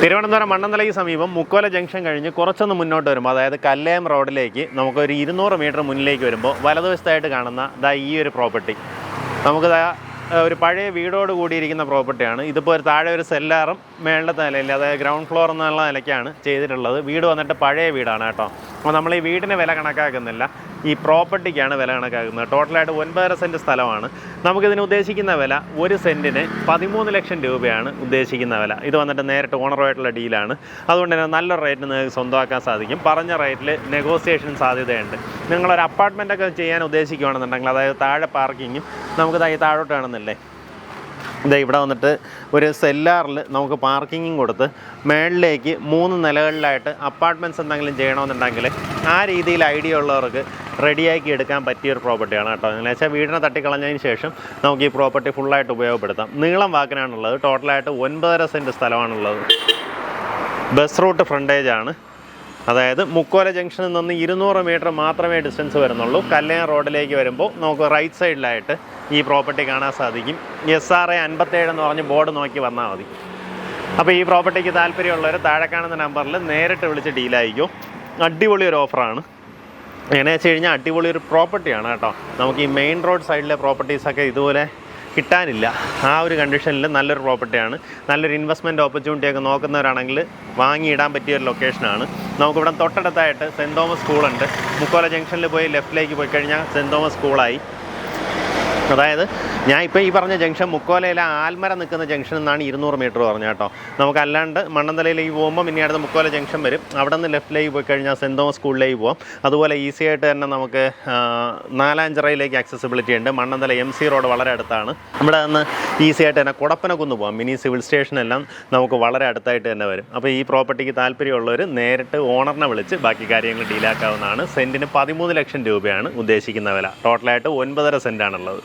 തിരുവനന്തപുരം മണ്ണന്തലയ്ക്ക് സമീപം മുക്കോല ജംഗ്ഷൻ കഴിഞ്ഞ് കുറച്ചൊന്ന് മുന്നോട്ട് വരുമ്പോൾ അതായത് കല്ലയം റോഡിലേക്ക് നമുക്ക് ഒരു ഇരുന്നൂറ് മീറ്റർ മുന്നിലേക്ക് വരുമ്പോൾ വലതുവശത്തായിട്ട് കാണുന്ന ദാ ഈ ഒരു പ്രോപ്പർട്ടി. നമുക്ക് ദാ ഒരു പഴയ വീടോട് കൂടിയിരിക്കുന്ന പ്രോപ്പർട്ടിയാണ്. ഇതിപ്പോൾ ഒരു താഴെ ഒരു സെല്ലാറും മേളിലത്തെ നിലയിൽ അതായത് ഗ്രൗണ്ട് ഫ്ലോർ എന്നുള്ള നിലയ്ക്കാണ് ചെയ്തിട്ടുള്ളത്. വീട് വന്നിട്ട് പഴയ വീടാണ് കേട്ടോ. അപ്പോൾ നമ്മൾ ഈ വീടിന് വില കണക്കാക്കുന്നില്ല. ഈ പ്രോപ്പർട്ടിക്കാണ് വില കണക്കാക്കുന്നത്. ടോട്ടലായിട്ട് ഒൻപതര സെന്റ് സ്ഥലമാണ്. നമുക്കിതിന് ഉദ്ദേശിക്കുന്ന വില ഒരു സെന്റിന് പതിമൂന്ന് ലക്ഷം രൂപയാണ് ഉദ്ദേശിക്കുന്ന വില. ഇത് വന്നിട്ട് നേരിട്ട് ഓണറുമായിട്ടുള്ള ഡീലാണ് അതുകൊണ്ട് തന്നെ നല്ല റേറ്റിന് നിങ്ങൾക്ക് സ്വന്തമാക്കാൻ സാധിക്കും. പറഞ്ഞ റേറ്റിൽ നെഗോസിയേഷൻ സാധ്യതയുണ്ട്. നിങ്ങളൊരു അപ്പാർട്ട്മെന്റ് ഒക്കെ ചെയ്യാൻ ഉദ്ദേശിക്കുകയാണെന്നുണ്ടെങ്കിൽ അതായത് താഴെ പാർക്കിങ്ങും നമുക്ക് ദാ ഈ താഴോട്ട് കാണുന്നില്ലേ? ഇതാ ഇവിടെ വന്നിട്ട് ഒരു സെല്ലാറിൽ നമുക്ക് പാർക്കിങ്ങും കൊടുത്ത് മേളിലേക്ക് മൂന്ന് നിലകളിലായിട്ട് അപ്പാർട്ട്മെന്റ്സ് എന്തെങ്കിലും ചെയ്യണമെന്നുണ്ടെങ്കിൽ ആ രീതിയിൽ ഐഡിയ ഉള്ളവർക്ക് റെഡിയാക്കി എടുക്കാൻ പറ്റിയ ഒരു പ്രോപ്പർട്ടിയാണ് കേട്ടോ. എന്ന് വെച്ചാൽ വീടിനെ തട്ടിക്കളഞ്ഞതിന് ശേഷം നമുക്ക് ഈ പ്രോപ്പർട്ടി ഫുള്ളായിട്ട് ഉപയോഗപ്പെടുത്താം. നീളം വാക്കിനാണുള്ളത്. ടോട്ടലായിട്ട് ഒൻപതര സെന്റ് സ്ഥലമാണുള്ളത്. ബസ് റൂട്ട് ഫ്രണ്ടേജാണ്. അതായത് മുക്കോല ജംഗ്ഷനിൽ നിന്ന് ഇരുന്നൂറ് മീറ്റർ മാത്രമേ ഡിസ്റ്റൻസ് വരുന്നുള്ളൂ. കല്ലയം റോഡിലേക്ക് വരുമ്പോൾ നമുക്ക് റൈറ്റ് സൈഡിലായിട്ട് ഈ പ്രോപ്പർട്ടി കാണാൻ സാധിക്കും. എസ് ആർ എ അൻപത്തേഴ് എന്ന് പറഞ്ഞ് ബോർഡ് നോക്കി വന്നാൽ മതി. അപ്പോൾ ഈ പ്രോപ്പർട്ടിക്ക് താല്പര്യമുള്ളവർ താഴെ കാണുന്ന നമ്പറിൽ നേരിട്ട് വിളിച്ച് ഡീലായിരിക്കും അടിപൊളി ഒരു ഓഫറാണ് എങ്ങനെ വെച്ച് കഴിഞ്ഞാൽ അടിപൊളി ഒരു പ്രോപ്പർട്ടിയാണ് കേട്ടോ. നമുക്ക് ഈ മെയിൻ റോഡ് സൈഡിലെ പ്രോപ്പർട്ടീസൊക്കെ ഇതുപോലെ കിട്ടാനില്ല. ആ ഒരു കണ്ടീഷനിൽ നല്ലൊരു പ്രോപ്പർട്ടിയാണ് നല്ലൊരു ഇൻവെസ്റ്റ്മെന്റ് ഓപ്പർച്യൂണിറ്റി ഒക്കെ നോക്കുന്നവരാണെങ്കിൽ വാങ്ങിയിടാൻ പറ്റിയ ഒരു ലൊക്കേഷനാണ് നമുക്കിവിടെ തൊട്ടടുത്തായിട്ട് സെന്റ് തോമസ് സ്കൂളുണ്ട്. മുക്കോല ജംഗ്ഷനിൽ പോയി ലെഫ്റ്റിലേക്ക് പോയി കഴിഞ്ഞാൽ സെന്റ് തോമസ് സ്കൂളായി. അതായത് ഞാൻ ഇപ്പോൾ ഈ പറഞ്ഞ ജംഗ്ഷൻ മുക്കോലയിലെ ആൽമര നിൽക്കുന്ന ജംഗ്ഷൻ എന്നാണ് ഇരുന്നൂറ് മീറ്റർ പറഞ്ഞത് കേട്ടോ. നമുക്ക് അല്ലാണ്ട് മണ്ണന്തലയിലേക്ക് പോകുമ്പോൾ പിന്നെ അടുത്ത മുക്കോല ജംഗ്ഷൻ വരും. അവിടെ നിന്ന് ലെഫ്റ്റിലേക്ക് പോയി കഴിഞ്ഞാൽ സെന്റ് തോമസ് സ്കൂളിലേക്ക് പോകാം അതുപോലെ ഈസി ആയിട്ട് തന്നെ നമുക്ക് നാലാഞ്ചിറയിലേക്ക് ആക്സസിബിലിറ്റി ഉണ്ട്. മണ്ണന്തല എം സി റോഡ് വളരെ അടുത്താണ്. ഇവിടെ നിന്ന് ഈസി ആയിട്ട് തന്നെ കുടപ്പനക്കുന്ന് പോകാം മിനി സിവിൽ സ്റ്റേഷനെല്ലാം നമുക്ക് വളരെ അടുത്തായിട്ട് തന്നെ വരും. അപ്പോൾ ഈ പ്രോപ്പർട്ടിക്ക് താല്പര്യമുള്ളവർ നേരിട്ട് ഓണറിനെ വിളിച്ച് ബാക്കി കാര്യങ്ങൾ ഡീലാക്കാവുന്നതാണ് സെന്റിന് പതിമൂന്ന് ലക്ഷം രൂപയാണ് ഉദ്ദേശിക്കുന്ന വില. ടോട്ടലായിട്ട് ഒൻപതര സെന്റാണുള്ളത്